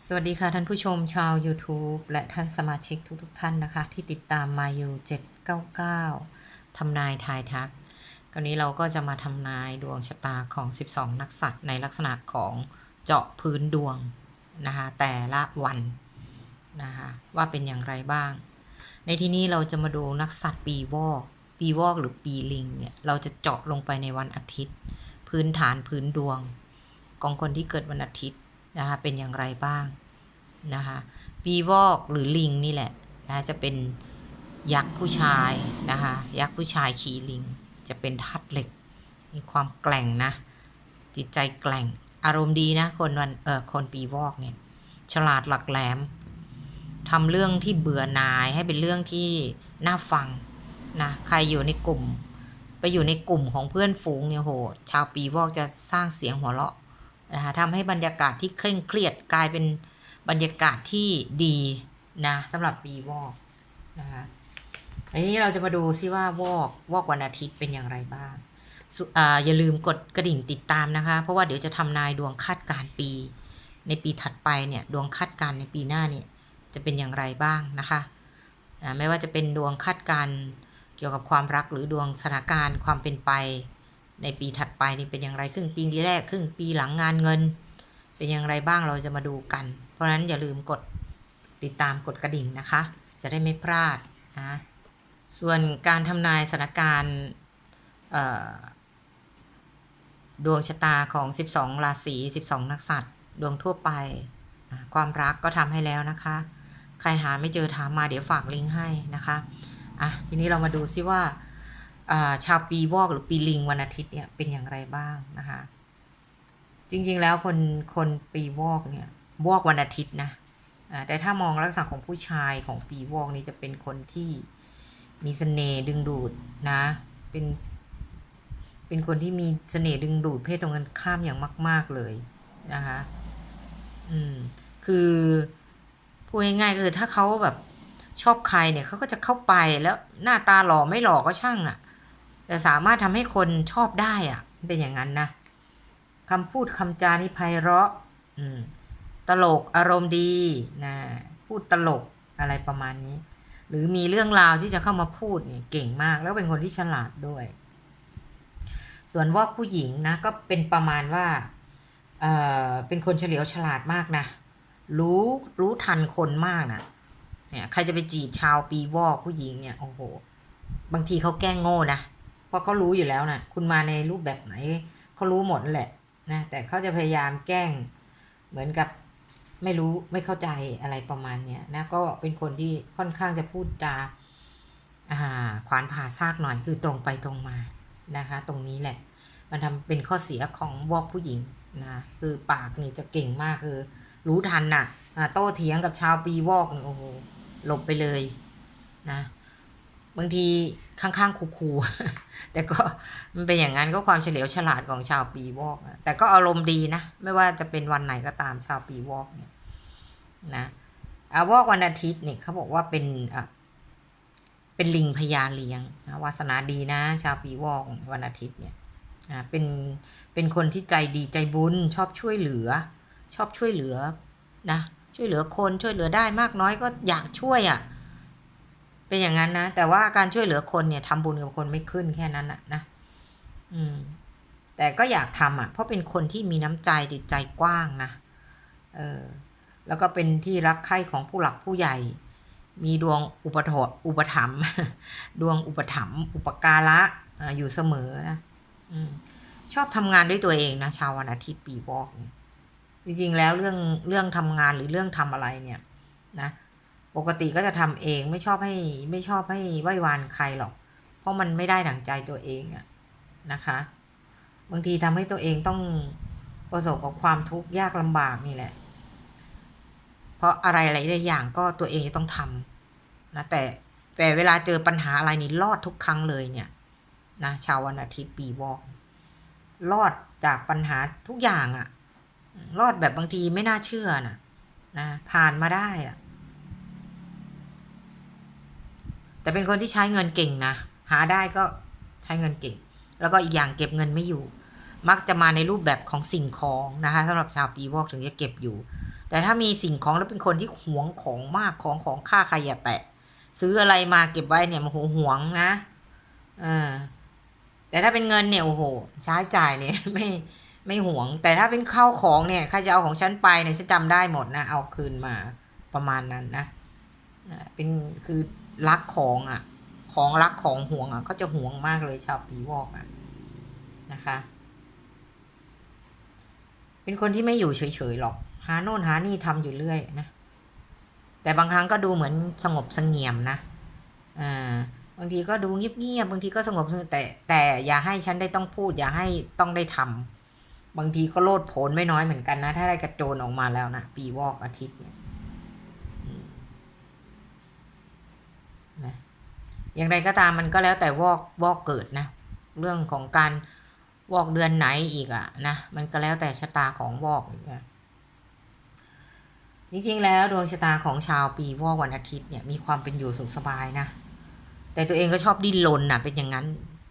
สวัสดีค่ะท่านผู้ชมชาว YouTube และท่านสมาชิกทุกๆทท่านนะคะ ที่ติดตามมาอยู่799ทำนายทายทักคราวนี้เราก็จะมาทำนายดวงชะตาของ 12 นักสัตว์ในลักษณะของเจาะพื้นดวงนะคะแต่ละวันนะคะว่าเป็นอย่างไรบ้าง ในที่นี้เราจะมาดูนักสัตว์ปีวอกปีวอกหรือปีลิงเนี่ยเราจะเจาะลงไปในวันอาทิตย์ พื้นฐานพื้นดวง ของคนที่เกิดวันอาทิตย์ นะคะเป็นอย่างไรบ้างนะคะปีวอกหรือลิงนี่แหละนะจะเป็นยักษ์ผู้ชายนะคะยักษ์ผู้ชายขี่ลิง จะเป็นธาตุเหล็ก มีความแกร่งนะ จิตใจแกร่งอารมณ์ดีนะคนวันเออคนปีวอกเนี่ยฉลาดหลักแหลมทำเรื่องที่เบื่อหน่ายให้เป็นเรื่องที่น่าฟังนะใครอยู่ในกลุ่ม ไปอยู่ในกลุ่มของเพื่อนฝูงเนี่ยโหชาวปีวอกจะสร้างเสียงหัวเราะ นะคะทำให้บรรยากาศที่เคร่งเครียดกลายเป็นบรรยากาศที่ดีนะสำหรับปีวอกนะคะอันนี้เราจะมาดูซิว่าวอกวอกวันอาทิตย์เป็นอย่างไรบ้างออย่าลืมกดกระดิ่งติดตามนะคะ เพราะว่าเดี๋ยวจะทำนายดวงคาดการณ์ปี ในปีถัดไปเนี่ยดวงคาดการณ์ในปีหน้าเนี่ยจะเป็นอย่างไรบ้างนะคะไม่ว่าจะเป็นดวงคาดการเกี่ยวกับความรักหรือดวงสถานการณ์ความเป็นไป ในปีถัดไปนี่เป็นอย่างไรครึ่งปีแรกครึ่งปีหลังงานเงิน เป็นอย่างไรบ้างเราจะมาดูกัน เพราะนั้นอย่าลืมกดติดตามกดกระดิ่งนะคะ จะได้ไม่พลาดนะส่วนการทำนายสถานการณ์ดวงชะตาของ 12 ราศี 12 นักสัตว์ดวงทั่วไป ความรักก็ทำให้แล้วนะคะ ใครหาไม่เจอถามมาเดี๋ยวฝากลิงก์ให้นะคะ อะ ทีนี้เรามาดูซิว่า ชาวปีวอกหรือปีลิงวันอาทิตย์เนี่ยเป็นอย่างไรบ้างนะคะ จริงๆแล้วคนคนปีวอกเนี่ยวอกวันอาทิตย์นะอ่าแต่ถ้ามองลักษณะของผู้ชายของปีวอกนี่จะเป็นคนที่มีเสน่ห์ดึงดูดนะเป็นเป็นคนที่มีเสน่ห์ดึงดูดเพศตรงกันข้ามอย่างมาก ๆเลยนะคะอืมคือพูดง่ายๆคือถ้าเขาแบบชอบใครเนี่ยเขาก็จะเข้าไปแล้วหน้าตาหล่อไม่หล่อก็ช่างอะ่ะ แต่สามารถทำให้คนชอบได้อะเป็นอย่างนั้นนะคำพูดคำจานี่ไพเราะตลกอารมณ์ดีนะพูดตลกอะไรประมาณนี้ หรือมีเรื่องราวที่จะเข้ามาพูดเนี่ยเก่งมาก แล้วเป็นคนที่ฉลาดด้วย ส่วนวอกผู้หญิงนะก็เป็นประมาณว่าเออเป็นคนเฉลียวฉลาดมากนะรู้รู้ทันคนมากนะเนี่ยใครจะไปจีบชาวปีวอกผู้หญิงเนี่ยโอ้โหบางทีเขาแกล้งโง่นะ เพราะเขารู้อยู่แล้วนะคุณมาในรูปแบบไหนเขารู้หมดแหละนะแต่เขาจะพยายามแกล้ง เหมือนกับไม่รู้ไม่เข้าใจอะไรประมาณเนี้ยนะก็เป็นคนที่ค่อนข้างจะพูดจาขวานผ่าซากหน่อยคือตรงไปตรงมานะคะ ตรงนี้แหละ มันทำเป็นข้อเสียของวอกผู้หญิงนะคือปากนี่จะเก่งมากคือ รู้ทันน่ะอ่าโต้เถียงกับชาวปีวอกโอ้โหหลบไปเลยนะ บางทีข้างๆคูๆแต่ก็มันเป็นอย่างนั้นก็ความเฉลียวฉลาดของชาวปีวอกนะแต่ก็อารมณ์ดีนะ ไม่ว่าจะเป็นวันไหนก็ตามชาวปีวอกเนี่ยนะอาวอกวันอาทิตย์เนี่ยเขาบอกว่าเป็นอะเป็นลิงพญาเลี้ยงนะวาสนาดีนะ ชาวปีวอกวันอาทิตย์เนี่ยอ่าเป็นเป็นคนที่ใจดีใจบุญชอบช่วยเหลือ ชอบช่วยเหลือนะช่วยเหลือคนช่วยเหลือได้มากน้อยก็อยากช่วยอะ่ะ เป็นอย่างนั้นนะ แต่ว่าการช่วยเหลือคนเนี่ยทำบุญกับคนไม่ขึ้นแค่นั้นนะนะอืม แต่ก็อยากทำอะ เพราะเป็นคนที่มีน้ำใจจิตใจกว้างนะเออแล้วก็เป็นที่รักใคร่ของผู้หลักผู้ใหญ่ มีดวงอุปถอุปถัมภ์ดวงอุปถัมภ์อุปการะออยู่เสมอนะอชอบทำงานด้วยตัวเองนะชาววันอาทิตย์ปีวอกเนี่ยจริงๆแล้วเรื่องเรื่องทำงานหรือเรื่องทำอะไรเนี่ย นะ ปกติก็จะทำเองไม่ชอบให้ไม่ชอบให้ไหว้วานใครหรอก เพราะมันไม่ได้ดั่งใจตัวเองอะนะคะ บางทีทำให้ตัวเองต้องประสบกับความทุกข์ยากลำบากนี่แหละ เพราะอะไรอะไรได้อย่างก็ตัวเองจะต้องทำนะแต่แต่เวลาเจอปัญหาอะไรนี่รอดทุกครั้งเลยเนี่ยนะชาววันอาทิตย์ปีวอกรอดจากปัญหาทุกอย่างอะรอดแบบบางทีไม่น่าเชื่อนะนะผ่านมาได้อะ แต่เป็นคนที่ใช้เงินเก่งนะหาได้ก็ใช้เงินเก่ง แล้วก็อีกอย่างเก็บเงินไม่อยู่ มักจะมาในรูปแบบของสิ่งของนะคะสำหรับชาวปีวอกถึงจะเก็บอยู่ แต่ถ้ามีสิ่งของแล้วเป็นคนที่หวงของมากของของค่าใครอย่าแตะ ซื้ออะไรมาเก็บไว้เนี่ยมันโหหวงนะอแต่ถ้าเป็นเงินเนี่ยโอ้โหใช้จ่ายเนี่ยไม่ไม่หวง แต่ถ้าเป็นข้าวของเนี่ยใครจะเอาของฉันไปเนี่ยฉันจำได้หมดนะเอาคืนมาประมาณนั้นนะเป็นคือ รักของอะ ของรักของห่วงอะ ก็จะห่วงมากเลยชาวปีวอกอะนะคะ เป็นคนที่ไม่อยู่เฉยๆหรอก หาโน่นหานี่ทำอยู่เรื่อยนะ แต่บางครั้งก็ดูเหมือนสงบสงี่ยมนะอ่าบางทีก็ดูเงียบๆบางทีก็สงบสงี่ยมแต่แต่อย่าให้ฉันได้ต้องพูด อย่าให้ต้องได้ทำบางทีก็โลดโผนไม่น้อยเหมือนกันนะ ถ้าได้กระโจนออกมาแล้วนะปีวอกอาทิตย์เนี่ยอืมนะ อย่างไรก็ตามมันก็แล้วแต่วอกวอกเกิดนะ เรื่องของการวอกเดือนไหนอีกอะนะมันก็แล้วแต่ชะตาของวอกอีกนะจริงๆแล้วดวงชะตาของชาวปีวอกวันอาทิตย์เนี่ยมีความเป็นอยู่สุขสบายนะ แต่ตัวเองก็ชอบดิ้นรนน่ะ เป็นอย่างนั้น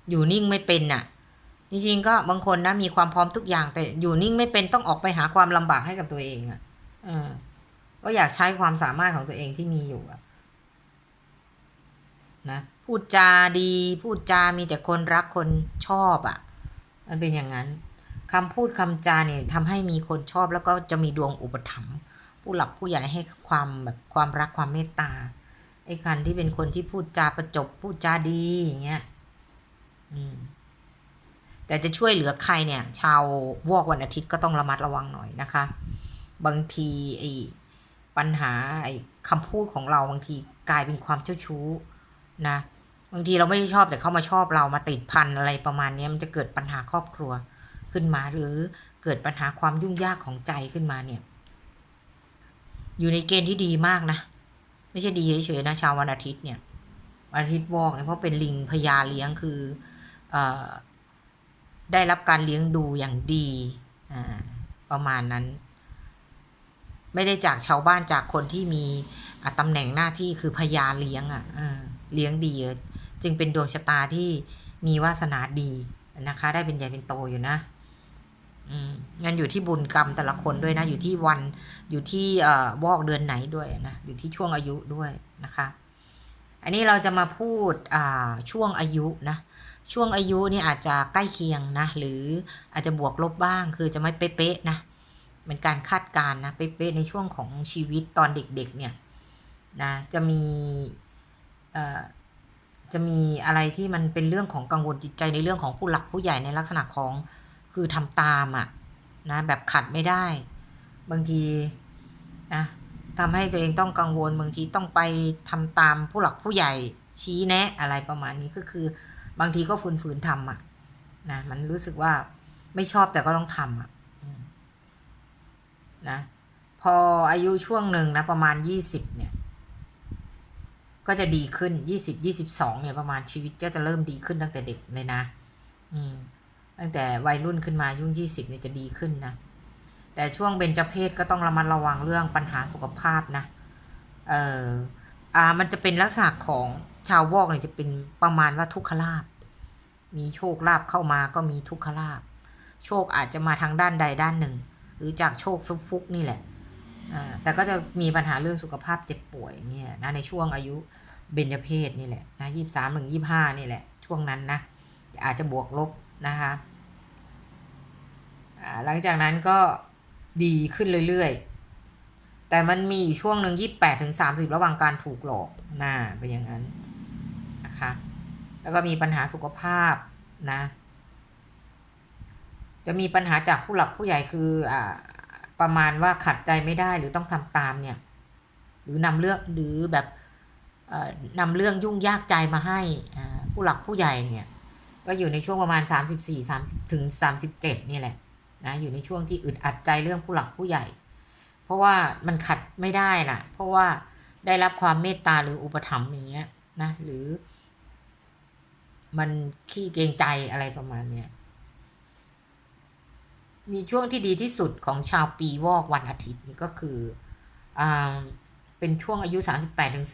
อยู่นิ่งไม่เป็นน่ะ จริงๆก็บางคนนะมีความพร้อมทุกอย่าง แต่อยู่นิ่งไม่เป็นต้องออกไปหาความลำบากให้กับตัวเองอะ่ะเออก็อยากใช้ความสามารถของตัวเองที่มีอยู่อะ นะพูดจาดี พูดจามีแต่คนรักคนชอบอะ่ะ มันเป็นอย่างนั้นคำพูดคำจาเนี่ยทำให้มีคนชอบแล้วก็จะมีดวงอุปถัมภ์ผู้หลักผู้ใหญ่ให้ความแบบความรักความเมตตาไอ้คันที่เป็นคนที่พูดจาประจบพูดจาดีอย่างเงี้ยอืมแต่จะช่วยเหลือใครเนี่ย ชาววอกวันอาทิตย์ก็ต้องระมัดระวังหน่อยนะคะ บางทีไอ้ปัญหาไอ้คำพูดของเราบางทีกลายเป็นความเจ้าชู้ นะบางทีเราไม่ได้ชอบแต่เขามาชอบเรามาติดพันอะไรประมาณนี้มันจะเกิดปัญหาครอบครัวขึ้นมา หรือเกิดปัญหาความยุ่งยากของใจขึ้นมาเนี่ย อยู่ในเกณฑ์ที่ดีมากนะ ไม่ใช่ดีเฉยๆนะชาววันอาทิตย์เนี่ยวันอาทิตย์วอกเนี่ยเพราะเป็นลิงพญาเลี้ยงคือเอ่อได้รับการเลี้ยงดูอย่างดีอ่าประมาณนั้น ไม่ได้จากชาวบ้านจากคนที่มีตำแหน่งหน้าที่คือพญาเลี้ยงอะอ่า เลี้ยงดี จึงเป็นดวงชะตาที่มีวาสนาดีนะคะ ได้เป็นใหญ่เป็นโตอยู่นะงั้นอยู่ที่บุญกรรมแต่ละคนด้วยนะ อยู่ที่วันอยู่ที่เอ่อวอกเดือนไหนด้วยนะอยู่ที่ช่วงอายุด้วยนะคะ อันนี้เราจะมาพูดอ่าช่วงอายุนะช่วงอายุนี่อาจจะใกล้เคียงนะ หรืออาจจะบวกลบบ้าง คือจะไม่เป๊ะๆนะเป็นการคาดการณ์นะเป๊ะๆในช่วงของชีวิตตอนเด็กๆเนี่ยนะจะมี จะมีอะไรที่มันเป็นเรื่องของกังวลจิตใจในเรื่องของผู้หลักผู้ใหญ่ในลักษณะของคือทำตามอะ่ะนะแบบขัดไม่ได้ บางทีนะทำให้ตัวเองต้องกังวลบางทีต้องไปทำตามผู้หลักผู้ใหญ่ชี้แนะอะไรประมาณนี้ก็คือบางทีก็ฝืนๆทำอะนะมันรู้สึกว่าไม่ชอบแต่ก็ต้องทำอะนะพออายุช่วงหนึ่งนะประมาณยี่สิบเนี่ย ก็จะดีขึ้นยี่สิบยี่สิบสองเนี่ยประมาณชีวิตก็จะเริ่มดีขึ้นตั้งแต่เด็กเลยนะ อืม ตั้งแต่วัยรุ่นขึ้นมายุ่งยี่สิบเนี่ยจะดีขึ้นนะ แต่ช่วงเบญจเพศก็ต้องระมัดระวังเรื่องปัญหาสุขภาพนะ เอออ่า มันจะเป็นลักษณะของชาววอกเนี่ยจะเป็นประมาณว่าทุกขลาบ มีโชคลาภเข้ามาก็มีทุกขลาภโชคอาจจะมาทางด้านใดด้านหนึ่ง หรือจากโชคฟุกๆนี่แหละ แต่ก็จะมีปัญหาเรื่องสุขภาพเจ็บป่วยเนี่ยนะในช่วงอายุเบญจเพศนี่แหละนะยี่สามถึงยี่ห้านี่แหละ ช่วงนั้นนะอาจจะบวกลบนะคะอ่าหลังจากนั้นก็ดีขึ้นเรื่อยๆ แต่มันมีอยู่ช่วงหนึ่งยี่แปดถึงสามสิบระหว่างการถูกหลอกน่าเป็นอย่างนั้นนะคะแล้วก็มีปัญหาสุขภาพนะ จะมีปัญหาจากผู้หลักผู้ใหญ่คืออ่า ประมาณว่าขัดใจไม่ได้หรือต้องทำตามเนี่ย หรือนำเรื่องหรือแบบเอ่อนำเรื่องยุ่งยากใจมาให้ผู้หลักผู้ใหญ่เนี่ย ก็อยู่ในช่วงประมาณ 34 30ถึง37นี่แหละนะอยู่ในช่วงที่อึดอัดใจเรื่องผู้หลักผู้ใหญ่ เพราะว่ามันขัดไม่ได้น่ะเพราะว่าได้รับความเมตตาหรืออุปถัมภ์อย่างเงี้ยนะหรือ มันขี้เกรงใจอะไรประมาณเนี้ย มีช่วงที่ดีที่สุดของชาวปีวอกวันอาทิตย์นี่ก็คืออ่าเป็นช่วงอายุ 38ถึง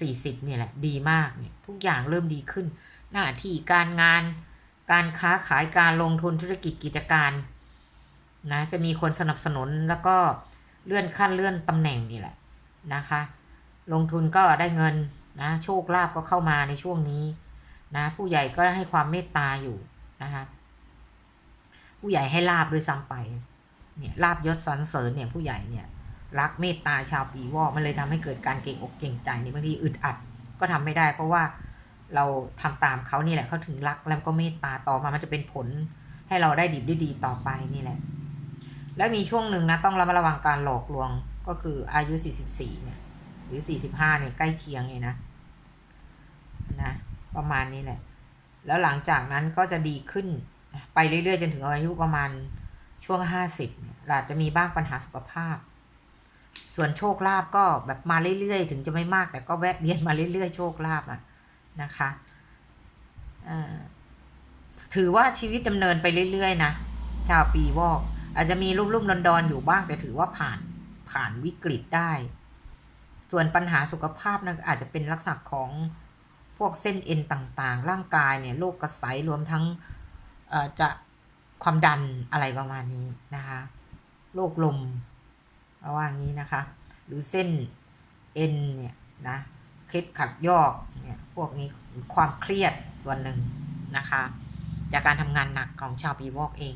เนี่ยแหละ ดีมากเนี่ยทุกอย่างเริ่มดีขึ้น หน้าที่การงาน การค้าขายการลงทุนธุรกิจกิจการนะจะมีคนสนับสนุนแล้วก็เลื่อนขั้นเลื่อนตำแหน่งนี่แหละนะคะ ลงทุนก็ได้เงินนะโชคลาภก็เข้ามาในช่วงนี้นะผู้ใหญ่ก็ให้ความเมตตาอยู่นะคะ ผู้ใหญ่ให้ลาบด้วยซ้ำไปเนี่ยลาบยศสรรเสริญเนี่ยผู้ใหญ่เนี่ยรักเมตตาชาวปีวอกมันเลยทำให้เกิดการเก่งอกเก่งใจในบางทีอึดอัดก็ทำไม่ได้ เพราะว่าเราทำตามเขานี่แหละเขาถึงรักแล้วก็เมตตาต่อมามันจะเป็นผลให้เราได้ดีได้ดีต่อไปนี่แหละ และมีช่วงหนึ่งนะต้องระมัดระวังการหลอกลวงก็คืออายุ 44 เนี่ย หรือ 45 เนี่ยใกล้เคียงเลยนะนะประมาณนี้แหละ แล้วหลังจากนั้นก็จะดีขึ้น ไปเรื่อยๆ จนถึงอายุประมาณช่วง50เนี่ยอาจจะมีบ้างปัญหาสุขภาพ ส่วนโชคลาภก็แบบมาเรื่อยๆ ถึงจะไม่มากแต่ก็แวะเวียนมาเรื่อยๆ โชคลาภอะนะคะถือว่าชีวิตดำเนินไปเรื่อยๆ นะชาวปีวอก อาจจะมีรุ่มๆดอนๆอยู่บ้างแต่ถือว่าผ่านผ่านวิกฤตได้ ส่วนปัญหาสุขภาพนะอาจจะเป็นลักษณะของพวกเส้นเอ็นต่างๆ ร่างกายเนี่ยโรคกระสายรวมทั้ง จะความดันอะไรประมาณนี้นะคะโรคลมเอาว่างี้นะคะ หรือเส้นเอ็นเนี่ยนะเคล็ดขัดยอกเนี่ยพวกนี้ความเครียดส่วนหนึ่งนะคะ จากการทำงานหนักของชาวปีวอกเอง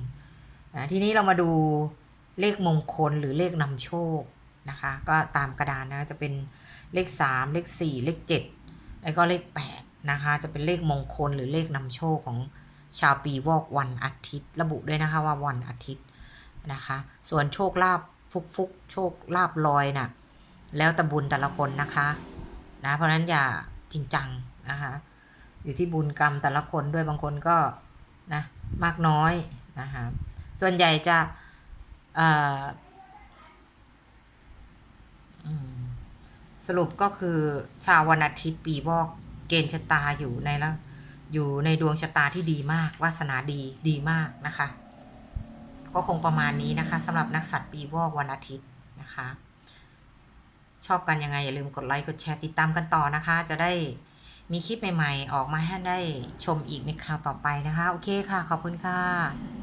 นะทีนี้เรามาดูเลขมงคลหรือเลขนำโชคนะคะ ก็ตามกระดานนะจะเป็นเลข 3 เลข 4 เลข 7 แล้วก็เลข 8 นะคะ จะเป็นเลขมงคลหรือเลขนำโชคของ ชาวปีวอกวันอาทิตย์ ระบุด้วยนะคะว่าวันอาทิตย์นะคะ ส่วนโชคลาภฟุกฟุกๆโชคลาภลอยน่ะแล้วแต่บุญแต่ละคนนะคะนะเพราะฉะนั้นอย่าจริงจังนะคะอยู่ที่บุญกรรมแต่ละคนด้วยบางคนก็นะมากน้อยนะคะส่วนใหญ่จะเออสรุปก็คือชาววันอาทิตย์ปีวอกเกณฑ์ชะตาอยู่ในละ อยู่ในดวงชะตาที่ดีมากวาสนาดีดีมากนะคะ ก็คงประมาณนี้นะคะสำหรับนักสัตว์ปีวอกวันอาทิตย์นะคะ ชอบกันยังไง อย่าลืมกดไลค์กดแชร์ติดตามกันต่อนะคะ จะได้มีคลิปใหม่ ๆ ออกมาให้ท่านได้ชมอีกในคราวต่อไปนะคะ โอเคค่ะ ขอบคุณค่ะ